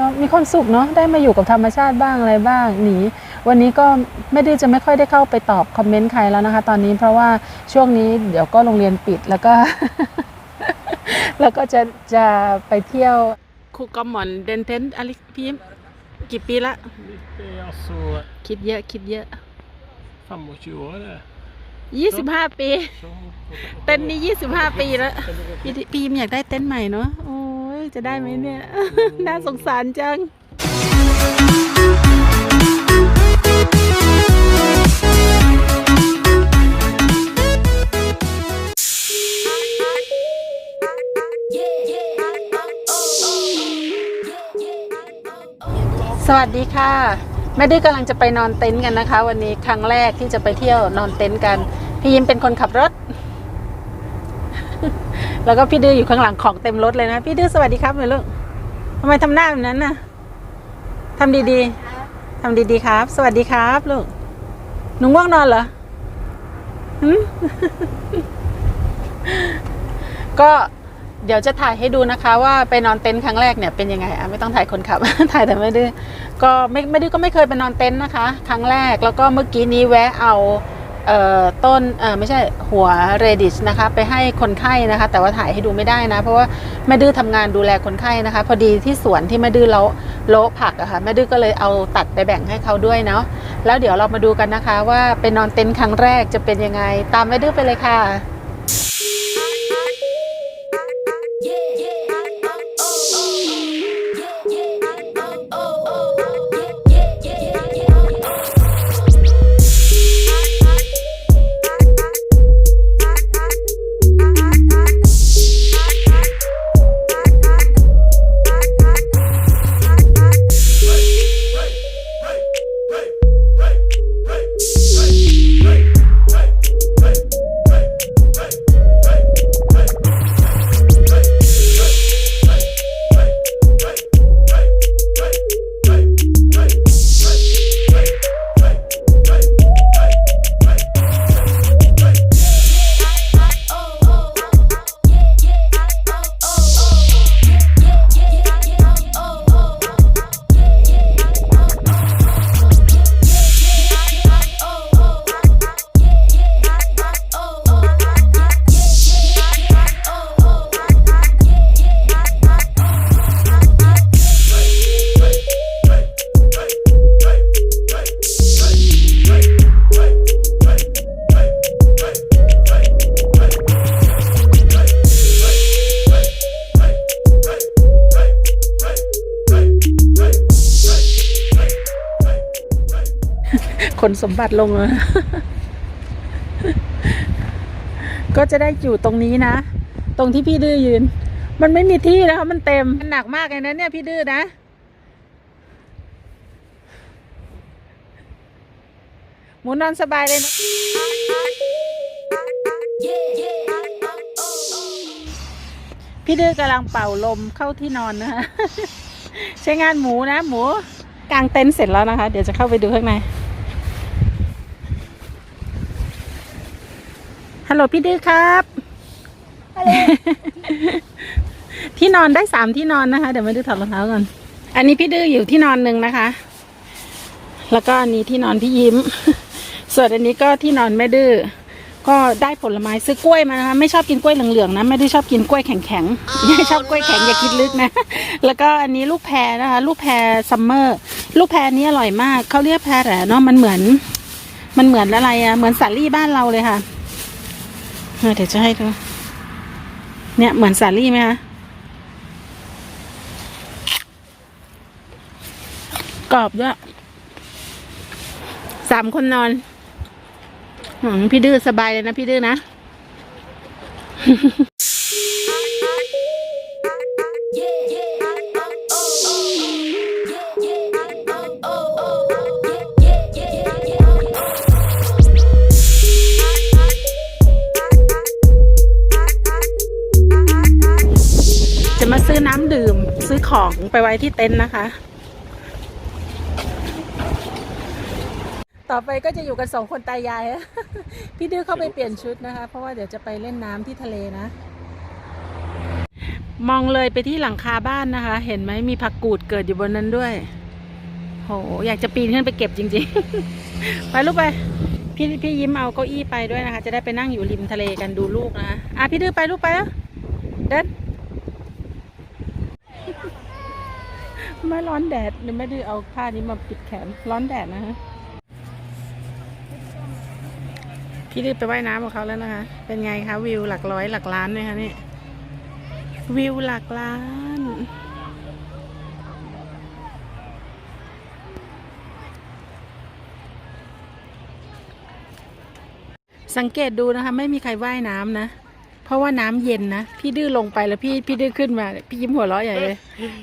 ก็มีความสุขเนาะได้มาอยู่กับธรรมชาติบ้างอะไรบ้างหนีวันนี้ก็ไม่ได้จะไม่ค่อยได้เข้าไปตอบคอมเมนต์ใครแล้วนะคะ ตอนนี้เพราะว่าช่วงนี้เดี๋ยวก็โรงเรียนปิดแล้วก็ แล้วก็จะจะไปเที่ยวคูกอมมอนเดนเทนอะไรพี่ยิ้มกี่ปีละคิดเยอะคิดเยอะ25 år det. ยี่สิบห้าปี เต้นนี้ยี่สิบห้าปีแล้วพี่พี่ยิ้มอยากได้เต้นใหม่เนาะโอ้ ยจะได้ไหมเนี่ย น่าสงสารจังสวัสดีค่ะแม่ดื้อกำลังจะไปนอนเต็นท์กันนะคะ วันนี้ครั้งแรกที่จะไปเที่ยวนอนเต็นท์กัน พี่ยิ้มเป็นคนขับรถ แล้วก็พี่ดื้ออยู่ข้างหลังของเต็มรถเลยนะ พี่ดื้อสวัสดีครับเลยลูกทำไมทำหน้าแบบนั้นน่ะทำดีๆทำดีๆครับ สวัสดีครับลูกหนูง่วงนอนเหรอก็เดี๋ยวจะถ่ายให้ดูนะคะว่าไปนอนเต็นท์ครั้งแรกเนี่ยเป็นยังไงอะไม่ต้องถ่ายคนขับ ถ่ายแต่ไม่ดื้อก็ไม่ไม่ดื้อก็ไม่เคยไปนอนเต็นท์นะคะ ครั้งแรกแล้วก็เมื่อกี้นี้แวะเอา ต้นไม่ใช่หัวเรดิชนะคะไปให้คนไข้นะคะ แต่ว่าถ่ายให้ดูไม่ได้นะ เพราะว่าแม่ดื้อทำงานดูแลคนไข้นะคะ พอดีที่สวนที่แม่ดื้อเราโลผักอะค่ะแม่ดื้อก็เลยเอาตัดไปแบ่งให้เขาด้วยเนาะแล้วเดี๋ยวเรามาดูกันนะคะ ว่าไปนอนเต็นท์ครั้งแรกจะเป็นยังไง ตามแม่ดื้อไปเลยค่ะ สมบัติลงก็จะได้อยู่ตรงนี้นะ ตรงที่พี่ดื้อยืน มันไม่มีที่นะคะมันเต็มมันหนักมากเลยนะเนี่ยพี่ดื้อนะหมูนอนสบายเลยนะพี่ดื้อกำลังเป่าลมเข้าที่นอนนะคะใช้งานหมูนะ หมูกางเต็นท์เสร็จแล้วนะคะ เดี๋ยวจะเข้าไปดูข้างใน ฮัล โหลพี่ดื้อครับ ที่นอนได้สามที่นอนนะคะ เดี๋ยวไม่ดื้อถอดรองเท้าก่อน อันนี้พี่ดื้ออยู่ที่นอนหนึ่งนะคะ แล้วก็อันนี้ที่นอนพี่ยิ้ม ส่วนอันนี้ก็ที่นอนแม่ดื้อ ก็ได้ผลไม้ซื้อกล้วยมานะคะ ไม่ชอบกินกล้วยเหลืองๆนะ ไม่ได้ชอบกินกล้วยแข็งๆไม่ชอบกล้วยแข็งอย่าคิดลึกนะ แล้วก็อันนี้ลูกแพรนะคะ ลูกแพรซัมเมอร์ ลูกแพรนี้อร่อยมาก เขาเรียกแพรแหละเนาะ มันเหมือน มันเหมือนอะไรอะเหมือนสาลี่บ้านเราเลยค่ะ เดี๋ยวจะให้ดู เนี่ยเหมือนสาลี่ไหมคะ กรอบด้วย สามคนนอนอพี่ดื้อสบายเลยนะพี่ดื้อนะ ซื้อน้ำดื่มซื้อของไปไว้ที่เต็นท์นะคะ ต่อไปก็จะอยู่กันสองคนตายาย พี่ดื้อเข้าไปเปลี่ยนชุดนะคะ เพราะว่าเดี๋ยวจะไปเล่นน้ำที่ทะเลนะ มองเลยไปที่หลังคาบ้านนะคะ เห็นไหมมีผักกูดเกิดอยู่บนนั้นด้วย โห อยากจะปีนขึ้นไปเก็บจริง ๆ ไปลูกไปพี่พี่ยิ้มเอาเก้าอี้ไปด้วยนะคะ จะได้ไปนั่งอยู่ริมทะเลกันดูลูกนะคะอะพี่ดื้อไปลูกไปแล้วเดิน ไม่ร้อนแดดเดี๋ยไม่ได้เอาผ้านี้มาปิดแขนร้อนแดดนะฮะพี่ดื้ไปว่ายน้ำกับเขาแล้วนะคะ เป็นไงคะวิวหลักร้อยหลักล้านเลยคะนี่วิวหลักล้านสังเกตดูนะคะ ไม่มีใครว่ายน้ำนะ ราะว่าน้ำเย็นนะพี่ดื้อลงไปแล้วพี่พี่ดื้อขึ้นมา พี่ยิ้มหัวเราะใหญ่เลย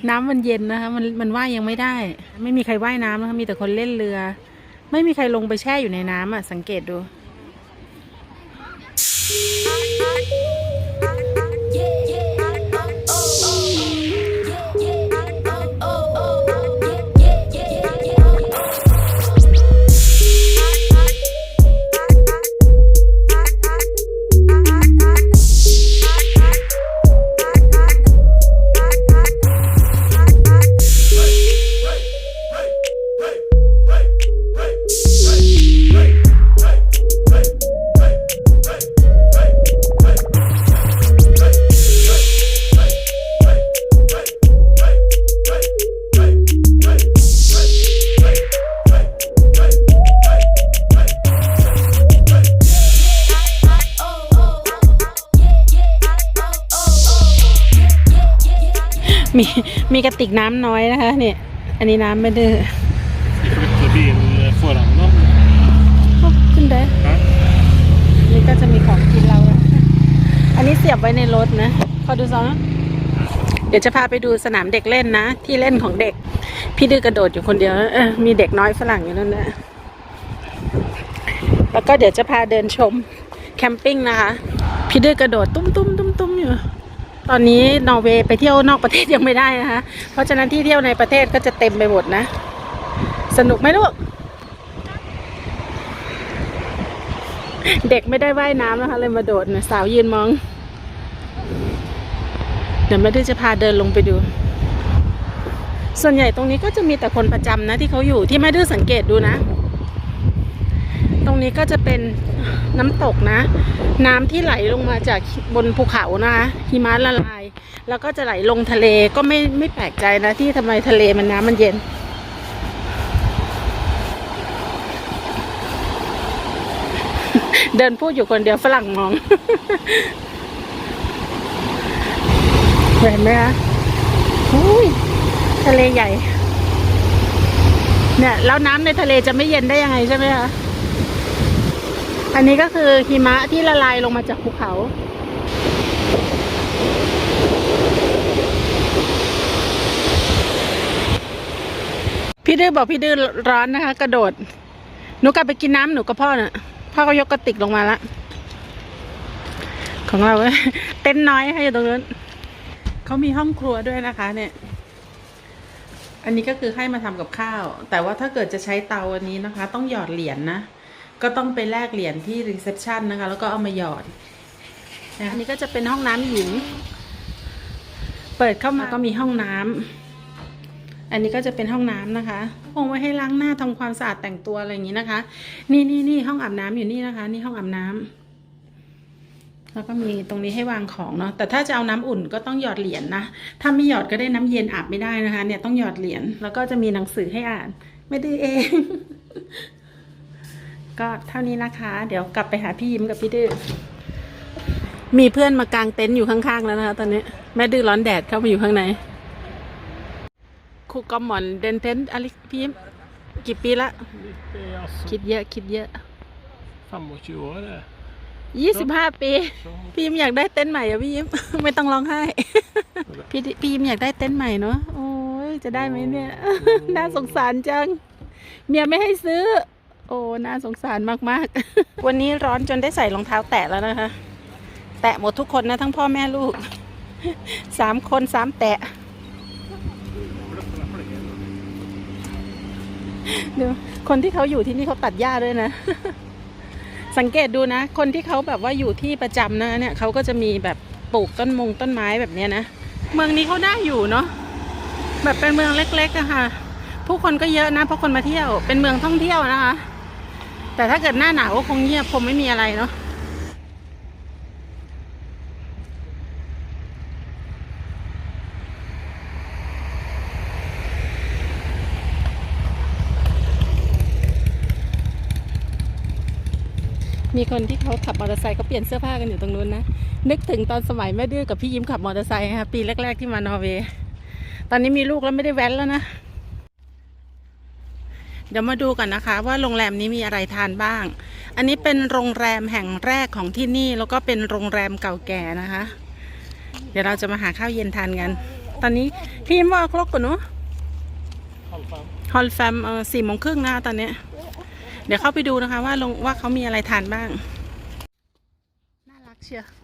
น้ำมันเย็นนะคะมันมันว่ายยังไม่ได้ ไม่มีใครว่ายน้ำนะคะมีแต่คนเล่นเรือ ไม่มีใครลงไปแช่อยู่ในน้ำอะสังเกตดูมี กระติกน้ำน้อยนะคะเนี่ยอันนี้น้ำไม่ดื้อ Flytta bil foran dem. โอ้ขึ้นได้ Ja. นี่ก็จะมีของกินเราอะอันนี้เสียบไว้ในรถนะ ขอดูซองนะเดี๋ยวจะพาไปดูสนามเด็กเล่นนะ ที่เล่นของเด็ก พี่ดื้อกระโดดอยู่คนเดียวเออมีเด็กน้อยฝรั่งอยู่นั่นนะ แล้วก็เดี๋ยวจะพาเดินชมแคมปิ้งนะคะ พี่ดื้อกระโดดตุ้มตุ้มตุ้มตุ้มอยู่ ตอนนี้นอร์เวย์ไปเที่ยวนอกประเทศยังไม่ได้นะคะ เพราะฉะนั้นที่เที่ยวในประเทศก็จะเต็มไปหมดนะ สนุกไหมลูก เด็กไม่ได้ว่ายน้ำนะคะ เลยมาโดดนะสาวยืนมอง เดี๋ยวแม่ดื้อจะพาเดินลงไปดู ส่วนใหญ่ตรงนี้ก็จะมีแต่คนประจำนะที่เขาอยู่ที่แม่ดื้อสังเกตดูนะ ตรงนี้ก็จะเป็นน้ำตกนะ น้ำที่ไหลลงมาจากบนภูเขานะคะหิมะละลาย แล้วก็จะไหลลงทะเลก็ไม่ไม่แปลกใจนะ ที่ทำไมทะเลมันน้ำมันเย็น เดินพูดอยู่คนเดียวฝรั่งมอง เห็นไหมคะอุ้ยทะเลใหญ่เนี่ยแล้วน้ำในทะเลจะไม่เย็นได้ยังไงใช่ไหมคะ อันนี้ก็คือหิมะที่ละลายลงมาจากภูเขาพี่ดื้อบอกพี่ดื้อร้อนนะคะ กระโดด หนูกลับไปกินน้ำหนูกับพ่อน่ะ พ่อก็ยกกระติกลงมาละ ของเราเต้นน้อยค่ะอยู่ตรงนู้นเขามีห้องครัวด้วยนะคะ เนี่ย อันนี้ก็คือให้มาทำกับข้าว แต่ว่าถ้าเกิดจะใช้เตาอันนี้นะคะ ต้องหยอดเหรียญนะ ก็ต้องไปแลกเหรียญที่รีเซพชันนะคะ แล้วก็เอามาหยอดนะอันนี้ก็จะเป็นห้องน้ำหญิง เปิดเข้ามาก็มีห้องน้ำ อันนี้ก็จะเป็นห้องน้ำนะคะคงไว้ให้ล้างหน้าทำความสะอาดแต่งตัวอะไรอย่างนี้นะคะ นี่นี่นี่ห้องอาบน้ำอยู่นี่นะคะ นี่ห้องอาบน้ำแล้วก็มีตรงนี้ให้วางของเนาะ แต่ถ้าจะเอาน้ำอุ่นก็ต้องหยอดเหรียญนะถ้าไม่หยอดก็ได้น้ำเย็นอาบไม่ได้นะคะ เนี่ยต้องหยอดเหรียญ แล้วก็จะมีหนังสือให้อ่าน ไม่ดื้อเอง ก็เท่านี้นะคะ เดี๋ยวกลับไปหาพี่ยิ้มกับพี่ดื้อมีเพื่อนมากางเต็นท์อยู่ข้างๆแล้วนะคะตอนนี้ แม่ดื้อร้อนแดดเข้ามาอยู่ข้างในครูกอมหมอนเดนเทนอะไรพี่ยิ้มกี่ปีละ Lite, alltså, คิดเยอะ คิดเยอะ25 år det. ยี่สิบห้าปี Så, พี่ยิ้มอยากได้เต็นท์ใหม่อะพี่ยิ้ม ไม่ต้องร้องไห้ พี่ดิพี่ยิ้มอยากได้เต็นท์ใหม่เนาะ โอ้ยจะได้ไหมเนี่ย น่าสงสารจัง เมียไม่ให้ซื้อ โอ้ น่าสงสารมากๆ วันนี้ร้อนจนได้ใส่รองเท้าแตะแล้วนะคะ แตะหมดทุกคนนะ ทั้งพ่อแม่ลูก สามคนสามแตะ ดู คนที่เขาอยู่ที่นี่เขาตัดหญ้าด้วยนะ สังเกตดูนะ คนที่เขาแบบว่าอยู่ที่ประจำนะเนี่ยเขาก็จะมีแบบปลูกต้นมงต้นไม้แบบนี้นะ เมืองนี้เขาได้อยู่เนาะ แบบเป็นเมืองเล็กๆอะค่ะผู้คนก็เยอะนะเพราะคนมาเที่ยวเป็นเมืองท่องเที่ยวนะคะ แต่ถ้าเกิดหน้าหนาวก็คงเงียบคงไม่มีอะไรเนาะมีคนที่เขาขับมอเตอร์ไซค์เขาเปลี่ยนเสื้อผ้ากันอยู่ตรงนู้นนะ นึกถึงตอนสมัยแม่ดื้อกับพี่ยิ้มขับมอเตอร์ไซค์ค่ะปีแรก ๆที่มานอร์เวย์ตอนนี้มีลูกแล้วไม่ได้แว้นแล้วนะ เดี๋ยวมาดูกันนะคะ ว่าโรงแรมนี้มีอะไรทานบ้าง อันนี้เป็นโรงแรมแห่งแรกของที่นี่แล้วก็เป็นโรงแรมเก่าแก่นะคะ เดี๋ยวเราจะมาหาข้าวเย็นทานกัน ตอนนี้พี่ยิ้มว่าครกก่อนเนาะ Halv fem. ฮอลแฟมเออสี่โมงครึ่งนะคะตอนเนี้ยเดี๋ยวเข้าไปดูนะคะว่าลงว่าเขามีอะไรทานบ้าง น่ารักเชียว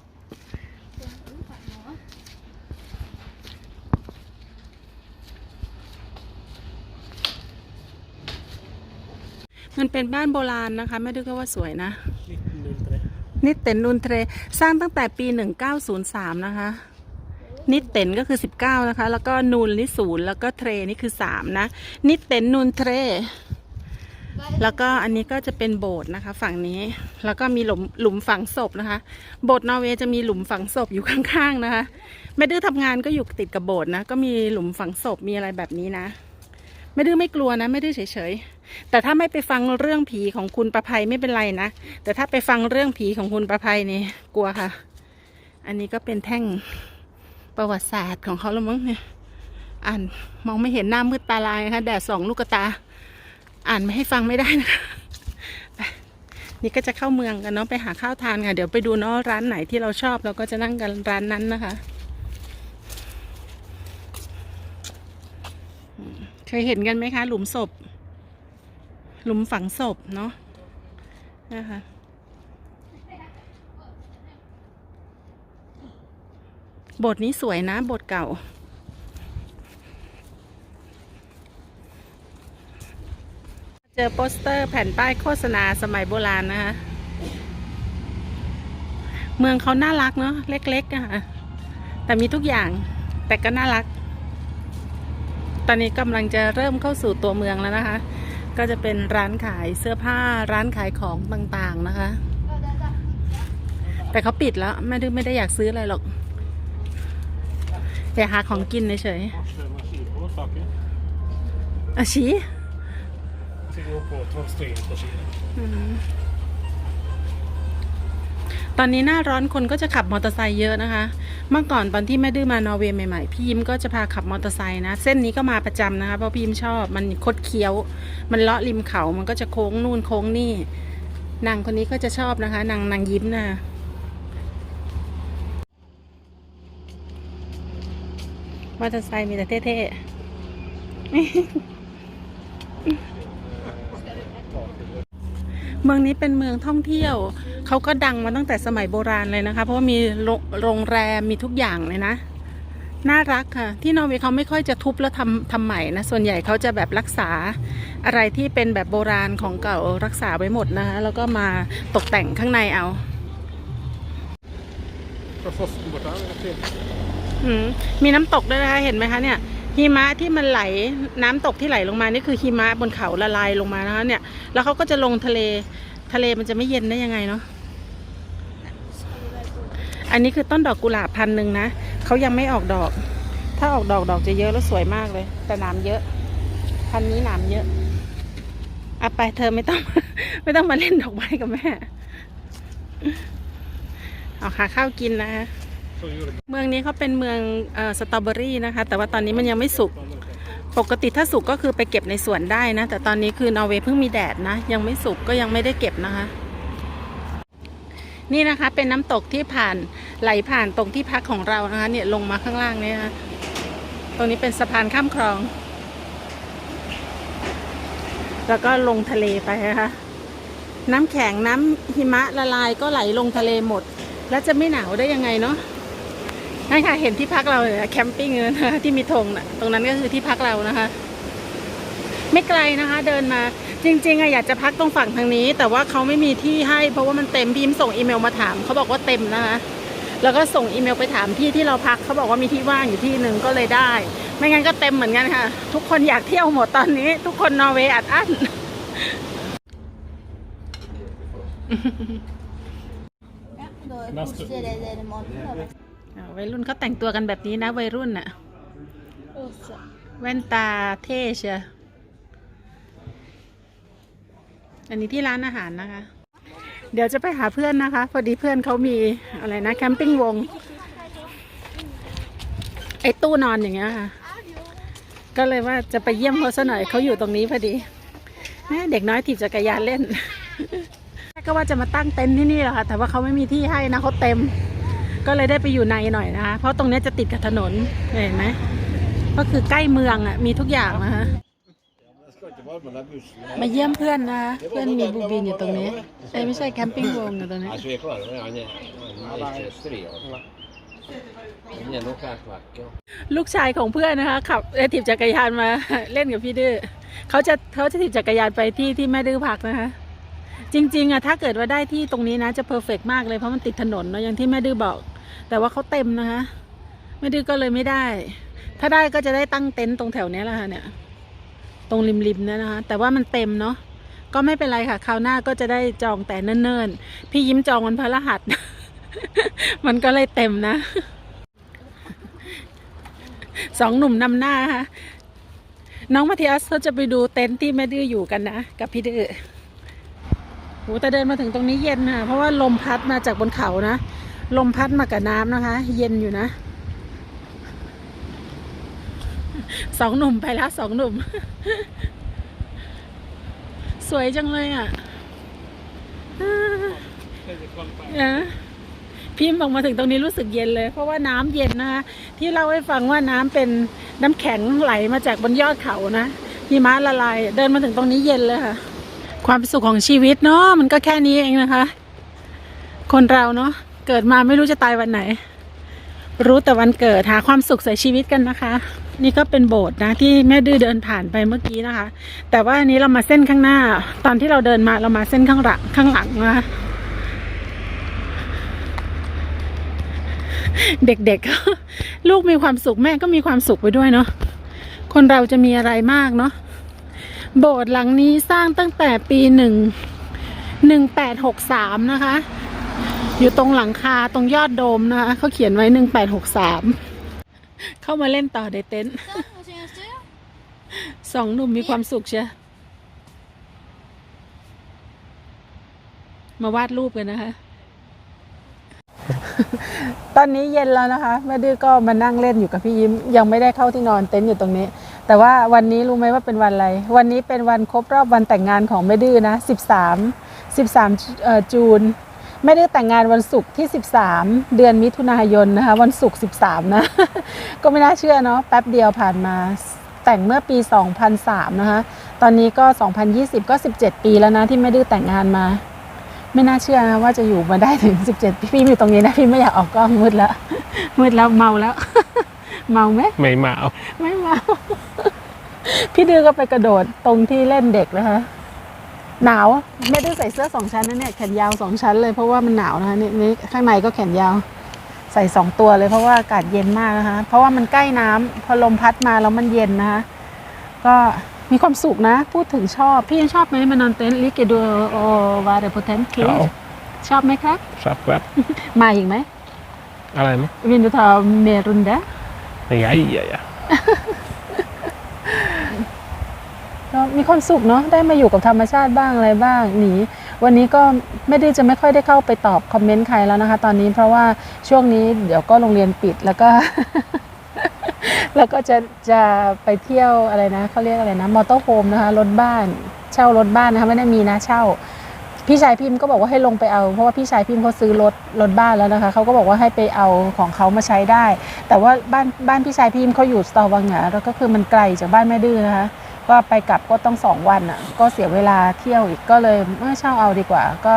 มันเป็นบ้านโบราณนะคะไม่ได้ก็ว่าสวยนะ 1903. นิดเต็นนูนเทรสร้างตั้งแต่ปี 1903 นะคะ นิดเต็นก็คือ 19 นะคะ แล้วก็นูนนี่ศูนย์แล้วก็เทรนี่คือ 3 นะ นิดเต็นนูนเทรแล้วก็อันนี้ก็จะเป็นโบสถ์นะคะ ฝั่งนี้แล้วก็มีหลุมหลุมฝังศพนะคะ โบสถ์นอร์เวย์จะมีหลุมฝังศพอยู่ข้างๆนะคะแม่ดื้อทำงานก็อยู่ติดกับโบสถ์นะ ก็มีหลุมฝังศพมีอะไรแบบนี้นะแม่ดื้อไม่กลัวนะแม่ดื้อเฉยๆ แต่ถ้าไม่ไปฟังเรื่องผีของคุณประภัยไม่เป็นไรนะ แต่ถ้าไปฟังเรื่องผีของคุณประภัยนี่กลัวค่ะ อันนี้ก็เป็นแท่งประวัติศาสตร์ของเขาแล้วมั้งเนี่ย อ่านมองไม่เห็นหน้ามืดตาลายนะคะแดดสองลูกตา อ่านไม่ให้ฟังไม่ได้นะคะไปนี่ก็จะเข้าเมืองกันเนาะไปหาข้าวทานค่ะเดี๋ยวไปดูเนาะร้านไหนที่เราชอบเราก็จะนั่งกันร้านนั้นนะคะ เคยเห็นกันไหมคะ หลุมศพ หลุมฝังศพเนาะนะคะบทนี้สวยนะบทเก่า เจอโปสเตอร์แผ่นป้ายโฆษณาสมัยโบราณนะคะ เมืองเขาน่ารักเนาะเล็กๆอะค่ะแต่มีทุกอย่างแต่ก็น่ารัก ตอนนี้กำลังจะเริ่มเข้าสู่ตัวเมืองแล้วนะคะ ก็จะเป็นร้านขายเสื้อผ้าร้านขายของต่างๆนะคะ แต่เขาปิดแล้วไม่ได้ไม่ได้อยากซื้ออะไรหรอกอยากหาของกินเฉย Kör man kilo saker. ๆอาชี ตอนนี้หน้าร้อนคนก็จะขับมอเตอร์ไซค์เยอะนะคะ เมื่อก่อนตอนที่แม่ดื้อมานอร์เวย์ใหม่ๆ พี่ยิ้มก็จะพาขับมอเตอร์ไซค์นะ เส้นนี้ก็มาประจำนะคะเพราะพี่ยิ้มชอบมันคดเคี้ยว มันเลาะริมเขามันก็จะโค้งนู่นโค้งนี่นางคนนี้ก็จะชอบนะคะนางนางยิ้มนะมอเตอร์ไซค์มีแต่เท่ๆเมืองนี้เป็นเมืองท่องเที่ยว เขาก็ดังมาตั้งแต่สมัยโบราณเลยนะคะ เพราะว่ามีโรงแรมมีทุกอย่างเลยนะ น่ารักค่ะ ที่นอร์เวย์เขาไม่ค่อยจะทุบแล้วทำทำใหม่นะ ส่วนใหญ่เขาจะแบบรักษาอะไรที่เป็นแบบโบราณของเก่ารักษาไว้หมดนะคะแล้วก็มาตกแต่งข้างในเอาอืมมีน้ำตกด้วยนะคะเห็นไหมคะเนี่ยหิมะที่มันไหลน้ำตกที่ไหลลงมานี่คือหิมะบนเขาละลายลงมานะคะเนี่ย แล้วเขาก็จะลงทะเลทะเลมันจะไม่เย็นได้ยังไงเนาะ อันนี้คือต้นดอกกุหลาบพันหนึ่งนะเขายังไม่ออกดอก ถ้าออกดอกดอกจะเยอะแล้วสวยมากเลย แต่หนามเยอะ พันนี้หนามเยอะเอาไปเธอไม่ต้อง ไม่ต้องมาเล่นดอกไม้กับแม่เอาหาข้าวกินนะคะเมืองนี้เขาเป็นเมืองออสตรอเบอรี่นะคะ แต่ว่าตอนนี้มันยังไม่สุกปกติถ้าสุกก็คือไปเก็บในสวนได้นะ แต่ตอนนี้คือนอร์เวย์เพิ่งมีแดดนะ ยังไม่สุกก็ยังไม่ได้เก็บนะคะ นี่นะคะเป็นน้ำตกที่ผ่านไหลผ่านตรงที่พักของเรานะคะเนี่ยลงมาข้างล่างเนี่ยนะคะตรงนี้เป็นสะพานข้ามคลอง แล้วก็ลงทะเลไปนะคะน้ำแข็งน้ำหิมะละลายก็ไหลลงทะเลหมด แล้วจะไม่หนาวได้ยังไงเนาะนั่นค่ะเห็นที่พักเราเลยแคมปิ้งเลยนะคะที่มีธงน่ะตรงนั้นก็คือที่พักเรานะคะ ไม่ไกลนะคะ เดินมา จริงๆอะอยากจะพักตรงฝั่งทางนี้ แต่ว่าเขาไม่มีที่ให้ เพราะว่ามันเต็มพิมพ์ส่งอีเมลมาถามเขาบอกว่าเต็มนะคะแล้วก็ส่งอีเมลไปถามที่ที่เราพักเขาบอกว่ามีที่ว่างอยู่ที่หนึ่งก็เลยได้ ไม่งั้นก็เต็มเหมือนกันค่ะ ทุกคนอยากเที่ยวหมดตอนนี้ ทุกคนนอร์เวย์อัดอั้น Ja, da Neste. koster det dere maten, da. อ่าวัยรุ่นเขาแต่งตัวกันแบบนี้นะวัยรุ่นน่ะ Og så แว่นตาเท่เชียว อันนี้ที่ร้านอาหารนะคะ เดี๋ยวจะไปหาเพื่อนนะคะ พอดีเพื่อนเขามีอะไรนะแคมปิ้งวง ไอ้ตู้นอนอย่างเงี้ยค่ะ ก็เลยว่าจะไปเยี่ยมเขาซะหน่อยเขาอยู่ตรงนี้พอดีเด็กน้อยถีบจักรยานเล่น ก็ว่าจะมาตั้งเต็นท์ที่นี่แหละค่ะ แต่ว่าเขาไม่มีที่ให้นะเขาเต็ม ก็เลยได้ไปอยู่ในหน่อยนะคะ เพราะตรงนี้จะติดกับถนนเห็นไหมก็คือใกล้เมืองอะมีทุกอย่างนะคะ มาเยี่ยมเพื่อนนะคะเพื่อนมีบูบินอยู่ตรงนี้เอ้ยไม่ใช่แคมปิ้งวงอยู่ตรงนี้ Altså, vi er klare med han er han er ikke stri. Han er nok klart vekk, ja. ลูกชายของเพื่อนนะคะขับเอ่อถีบจักรยานมา เล่นกับพี่ดื้อเขาจะเขาจะถีบจักรยานไปที่ที่แม่ดื้อพักนะคะจริงๆอะถ้าเกิดว่าได้ที่ตรงนี้นะ จะเพอร์เฟกมากเลยเพราะมันติดถนนเนาะอย่างที่แม่ดื้อบอก แต่ว่าเขาเต็มนะคะแม่ดื้อก็เลยไม่ได้ ถ้าได้ก็จะได้ตั้งเต็นท์ตรงแถวเนี้ยแหละค่ะเนี่ย ตรงริมๆเนี่ยนะคะ แต่ว่ามันเต็มเนาะก็ไม่เป็นไรค่ะคราวหน้าก็จะได้จองแต่เนิ่นๆ พี่ยิ้มจองวันพฤหัส มันก็เลยเต็มนะ สองหนุ่มนำหน้าค่ะน้องมาเทียสเขาจะไปดูเต็นท์ที่แม่ดื้ออยู่กันนะ กับพี่ดื้อโหแต่เดินมาถึงตรงนี้เย็นนะเพราะว่าลมพัดมาจากบนเขานะ ลมพัดมากับน้ำนะคะ เย็นอยู่นะ สองหนุ่มไปแล้วสองหนุ่ม สวยจังเลยอะอ่า Take it one time. นะพิมพ์บอกมาถึงตรงนี้รู้สึกเย็นเลย เพราะว่าน้ำเย็นนะคะที่เล่าให้ฟังว่าน้ำเป็นน้ำแข็งไหลมาจากบนยอดเขานะหิมะละลาย เดินมาถึงตรงนี้เย็นเลยค่ะ ความสุขของชีวิตเนาะมันก็แค่นี้เองนะคะ คนเราเนาะเกิดมาไม่รู้จะตายวันไหน รู้แต่วันเกิดหาความสุขใส่ชีวิตกันนะคะ นี่ก็เป็นโบสถ์นะที่แม่ดื้อเดินผ่านไปเมื่อกี้นะคะ แต่ว่าอันนี้เรามาเส้นข้างหน้า ตอนที่เราเดินมาเรามาเส้นข้างหลังข้างหลังนะคะเด็กๆลูกมีความสุขแม่ก็มีความสุขไปด้วยเนาะคนเราจะมีอะไรมากเนาะโบสถ์หลังนี้สร้างตั้งแต่ปีหนึ่งหนึ่งแปดหกสามนะคะ อยู่ตรงหลังคาตรงยอดโดมนะคะเขาเขียนไว้หนึ่งแปดหกสาม เข้ามาเล่นต่อในเต็นท์ Sånn, hva synes du? สองหนุ่มมีความสุขเชียมาวาดรูปกันนะคะ ตอนนี้เย็นแล้วนะคะแม่ดื้อก็มานั่งเล่นอยู่กับพี่ยิ้ม ยังไม่ได้เข้าที่นอนเต็นท์อยู่ตรงนี้ แต่ว่าวันนี้รู้ไหมว่าเป็นวันอะไร วันนี้เป็นวันครบรอบวันแต่งงานของแม่ดื้อนะ 13 13เอ่อจูน แม่ดื้อแต่งงานวันศุกร์ที่ 13 เดือนมิถุนายนนะคะ วันศุกร์13 นะ ก็ไม่น่าเชื่อเนาะแป๊บเดียวผ่านมาแต่งเมื่อปี 2003 นะคะ ตอนนี้ก็ 2020 ก็ 17 ปีแล้วนะที่แม่ดื้อแต่งงานมา ไม่น่าเชื่อนะว่าจะอยู่มาได้ถึง 17 ปีพี่อยู่ตรงนี้นะพี่ไม่อยากออกกล้องมืดแล้วมืดแล้วเมาแล้ว เมาไหม Mig med. ไม่เมาพี่ดื้อก็ไปกระโดดตรงที่เล่นเด็กนะคะ หนาวไม่ได้ใส่เสื้อสองชั้นนะเนี่ยแขนยาวสองชั้นเลยเพราะว่ามันหนาวนะคะนี่นี่ข้างในก็แขนยาว ใส่สองตัวเลยเพราะว่าอากาศเย็นมากนะคะ เพราะว่ามันใกล้น้ำพอลมพัดมาแล้วมันเย็นนะคะ ก็มีความสุขนะ พูดถึงชอบ พี่ยังชอบไหมมานอนเต็นท์ลิเกดูโอวาเดโพเทนคีชอบไหมครับ Kjapp web. มาอีกไหมอะไรไหมวินดูทาเมรุนเดะ Ja, ja, ja. ก็มีความสุขเนาะได้มาอยู่กับธรรมชาติบ้างอะไรบ้างหนีวันนี้ก็ไม่ได้จะไม่ค่อยได้เข้าไปตอบคอมเมนต์ใครแล้วนะคะ ตอนนี้เพราะว่าช่วงนี้เดี๋ยวก็โรงเรียนปิดแล้วก็ แล้วก็จะจะไปเที่ยวอะไรนะเขาเรียกอะไรนะมอเตอร์โฮมนะคะรถบ้าน เช่ารถบ้านนะคะไม่ได้มีนะเช่า พี่ชายพิมพ์ก็บอกว่าให้ลงไปเอาเพราะว่าพี่ชายพิมพ์เขาซื้อรถรถบ้านแล้วนะคะเขาก็บอกว่าให้ไปเอาของเขามาใช้ได้ แต่ว่าบ้านบ้านพี่ชายพิมพ์เขาอยู่สตอวังหงาแล้วก็คือมันไกลจากบ้านแม่ดื้อนะคะ ก็ไปกลับก็ต้องสองวันอะ ก็เสียเวลาเที่ยวอีกก็เลยเมื่อเช่าเอาดีกว่า ก็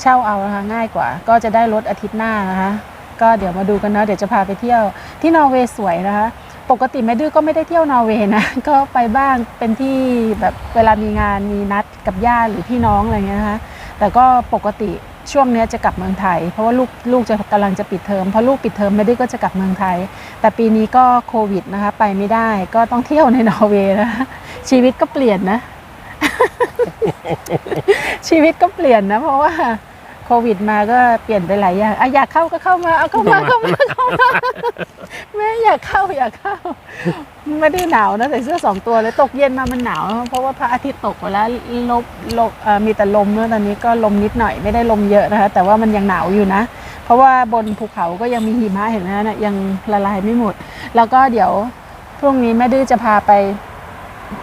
เช่าเอานะคะง่ายกว่า ก็จะได้รถอาทิตย์หน้านะคะ ก็เดี๋ยวมาดูกันเนาะเดี๋ยวจะพาไปเที่ยวที่นอร์เวย์สวยนะคะ ปกติแม่ดื้อก็ไม่ได้เที่ยวนอร์เวย์นะก็ไปบ้างเป็นที่แบบเวลามีงานมีนัดกับญาติหรือพี่น้องอะไรเงี้ยนะคะแต่ก็ปกติช่วงเนี้ยจะกลับเมืองไทย เพราะว่าลูกลูกจะกำลังจะปิดเทอมพอลูกปิดเทอมแม่ดื้อก็จะกลับเมืองไทย แต่ปีนี้ก็โควิดนะคะ ไปไม่ได้ก็ต้องเที่ยวในนอร์เวย์นะคะ ชีวิตก็เปลี่ยนนะ ชีวิตก็เปลี่ยนนะ เพราะว่าโควิดมาก็เปลี่ยนไปหลายอย่างอะอยากเข้าก็เข้ามาเอาเข้ามาเข้ามาเข้ามาแม่อยากเข้าอยากเข้า ไม่ได้หนาวนะใส่เสื้อสองตัวเลยตกเย็นมามันหนาว เพราะว่าพระอาทิตย์ตกไปแล้วลบลบเอ่อมีแต่ลมเมื่อตอนนี้ก็ลมนิดหน่อยไม่ได้ลมเยอะนะคะ แต่ว่ามันยังหนาวอยู่นะเพราะว่าบนภูเขาก็ยังมีหิมะเห็นไหมนะยังละลายไม่หมด แล้วก็เดี๋ยวพรุ่งนี้แม่ดื้อจะพาไป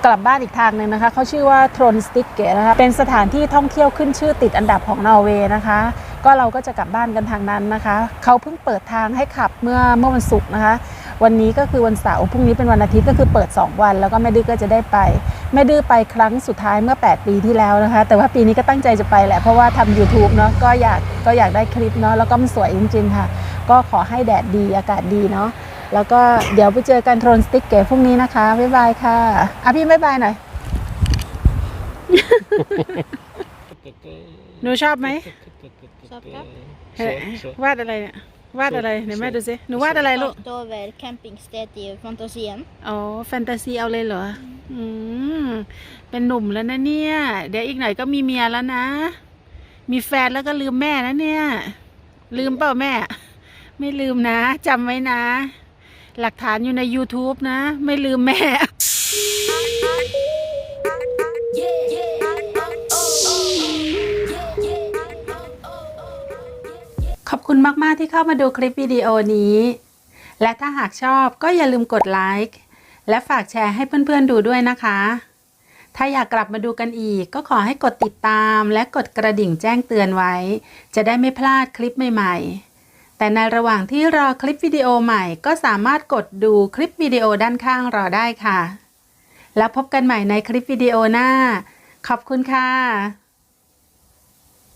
กลับบ้านอีกทางหนึ่งนะคะเขาชื่อว่าทรอนสติกเกนะคะเป็นสถานที่ท่องเที่ยวขึ้นชื่อติดอันดับของนอร์เวย์นะคะ ก็เราก็จะกลับบ้านกันทางนั้นนะคะ เขาเพิ่งเปิดทางให้ขับเมื่อเมื่อวันศุกร์นะคะ วันนี้ก็คือวันเสาร์พรุ่งนี้เป็นวันอาทิตย์ก็คือเปิด 2 วัน แล้วก็แม่ดื้อก็จะได้ไปแม่ดื้อไปครั้งสุดท้ายเมื่อ 8 ปีที่แล้วนะคะ แต่ว่าปีนี้ก็ตั้งใจจะไปแหละเพราะว่าทำ YouTube เนาะก็อยากก็อยากได้คลิปเนาะแล้วก็มันสวยจริงๆค่ะ ก็ขอให้แดดดีอากาศดีเนาะ แล้วก็เดี๋ยวไปเจอกันโทรนสติกเก๋พรุ่งนี้นะคะ บ๊ายบายค่ะ อะพี่บ๊ายบายหน่อย หนูชอบไหม Saker. เฮ้ยวาดอะไรเนี่ยวาดอะไรเดี๋ยวแม่ดูสิหนูวาดอะไรลูก Stolt over campingsted i Fantasien. อ๋อแฟนตาซีเอาเลยเหรอ อืม เป็นหนุ่มแล้วนะเนี่ย เดี๋ยวอีกหน่อยก็มีเมียแล้วนะ มีแฟนแล้วก็ลืมแม่นะเนี่ย ลืมเปล่าแม่ ไม่ลืมนะจำไว้นะ หลักฐานอยู่ใน YouTube นะ ไม่ลืมแม่ ขอบคุณมาก ๆ ที่เข้ามาดูคลิปวิดีโอนี้ และถ้าหากชอบก็อย่าลืมกดไลค์ และฝากแชร์ให้เพื่อน ๆ ดูด้วยนะคะ ถ้าอยากกลับมาดูกันอีก ก็ขอให้กดติดตามและกดกระดิ่งแจ้งเตือนไว้ จะได้ไม่พลาดคลิปใหม่ ๆ แต่ในระหว่างที่รอคลิปวิดีโอใหม่ก็สามารถกดดูคลิปวิดีโอด้านข้างรอได้ค่ะ แล้วพบกันใหม่ในคลิปวิดีโอหน้า ขอบคุณค่ะ